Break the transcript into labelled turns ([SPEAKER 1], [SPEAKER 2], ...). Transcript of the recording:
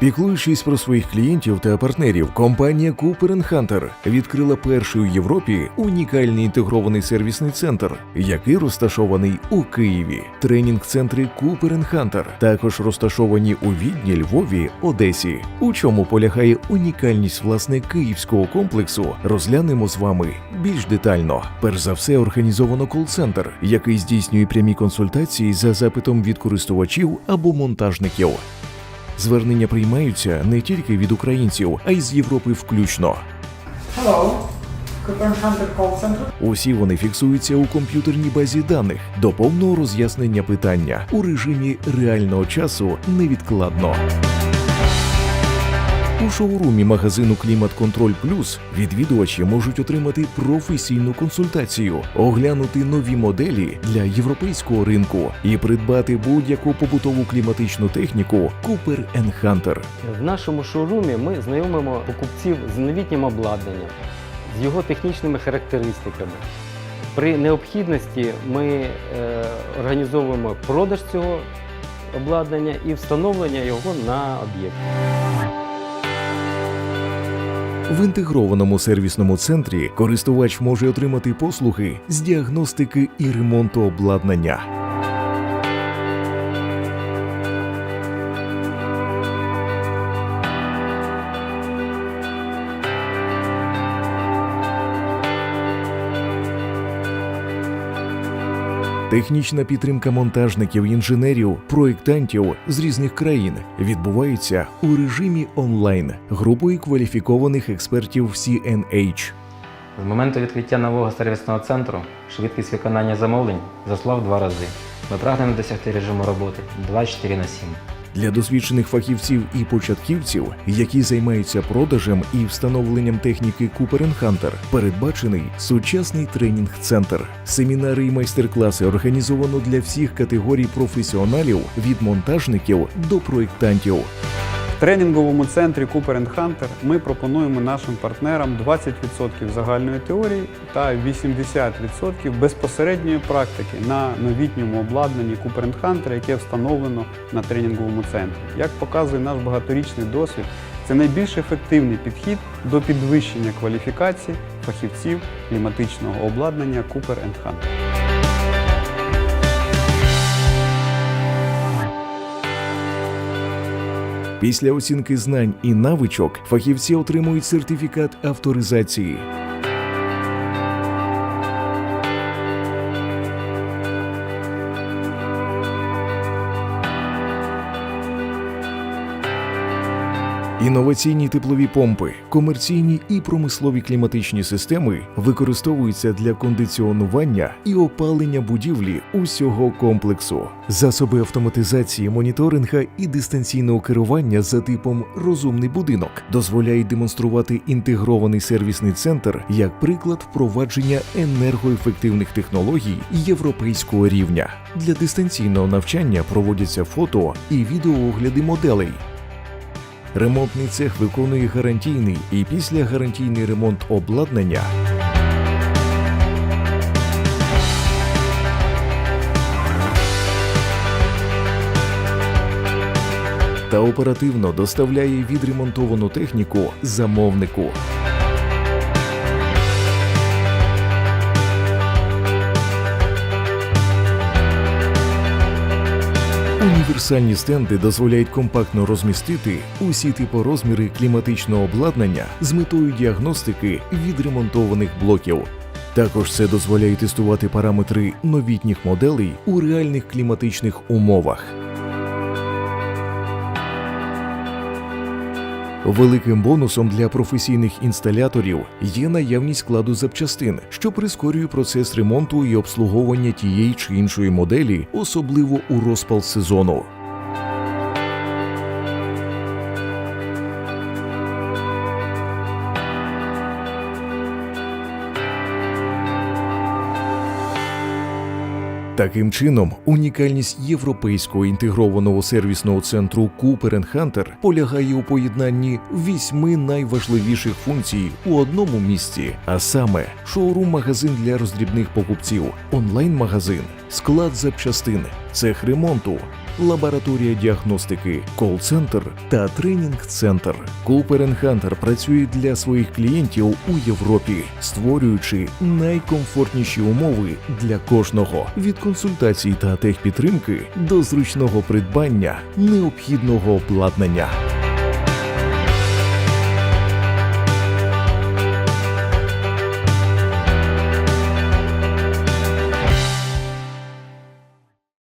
[SPEAKER 1] Піклуючись про своїх клієнтів та партнерів, компанія Cooper Hunter відкрила перший у Європі унікальний інтегрований сервісний центр, який розташований у Києві. Тренінг-центри Cooper Hunter також розташовані у Відні, Львові, Одесі. У чому полягає унікальність власне київського комплексу, розглянемо з вами більш детально. Перш за все, організовано кол-центр, який здійснює прямі консультації за запитом від користувачів або монтажників. Звернення приймаються не тільки від українців, а й з Європи включно.
[SPEAKER 2] Hello.
[SPEAKER 1] Усі вони фіксуються у комп'ютерній базі даних до повного роз'яснення питання у режимі реального часу невідкладно. У шоурумі магазину Клімат Контроль Плюс відвідувачі можуть отримати професійну консультацію, оглянути нові моделі для європейського ринку і придбати будь-яку побутову кліматичну техніку Cooper Hunter.
[SPEAKER 3] В нашому шоурумі ми знайомимо покупців з новітнім обладнанням, з його технічними характеристиками. При необхідності ми е, організовуємо продаж цього обладнання і встановлення його на об'єкт.
[SPEAKER 1] В інтегрованому сервісному центрі користувач може отримати послуги з діагностики і ремонту обладнання. Технічна підтримка монтажників, інженерів, проєктантів з різних країн відбувається у режимі онлайн групою кваліфікованих експертів CNH.
[SPEAKER 4] З моменту відкриття нового сервісного центру швидкість виконання замовлень зросла в два рази. Ми прагнемо досягти режиму роботи 24 на 7.
[SPEAKER 1] Для досвідчених фахівців і початківців, які займаються продажем і встановленням техніки Cooper Hunter, передбачений сучасний тренінг-центр. Семінари і майстер-класи організовано для всіх категорій професіоналів від монтажників до проєктантів.
[SPEAKER 5] Тренінговому центрі Cooper Hunter ми пропонуємо нашим партнерам 20% загальної теорії та 80% безпосередньої практики на новітньому обладнанні Cooper Hunter, яке встановлено на тренінговому центрі. Як показує наш багаторічний досвід, це найбільш ефективний підхід до підвищення кваліфікації фахівців кліматичного обладнання Cooper Hunter.
[SPEAKER 1] Після оцінки знань і навичок фахівці отримують сертифікат авторизації. Інноваційні теплові помпи, комерційні і промислові кліматичні системи використовуються для кондиціонування і опалення будівлі усього комплексу. Засоби автоматизації, моніторинга і дистанційного керування за типом розумний будинок дозволяють демонструвати інтегрований сервісний центр як приклад впровадження енергоефективних технологій європейського рівня. Для дистанційного навчання проводяться фото і відеоогляди моделей. Ремонтний цех виконує гарантійний і післягарантійний ремонт обладнання. Та оперативно доставляє відремонтовану техніку замовнику. Універсальні стенди дозволяють компактно розмістити усі типорозміри кліматичного обладнання з метою діагностики відремонтованих блоків. Також це дозволяє тестувати параметри новітніх моделей у реальних кліматичних умовах. Великим бонусом для професійних інсталяторів є наявність складу запчастин, що прискорює процес ремонту і обслуговування тієї чи іншої моделі, особливо у розпал сезону. Таким чином, унікальність європейського інтегрованого сервісного центру Cooper Hunter полягає у поєднанні вісьми найважливіших функцій у одному місці, а саме шоурум-магазин для роздрібних покупців, онлайн-магазин, склад запчастин, цех ремонту, лабораторія діагностики, кол-центр та тренінг-центр. Hunter працює для своїх клієнтів у Європі, створюючи найкомфортніші умови для кожного від консультацій та техпідтримки до зручного придбання необхідного обладнання.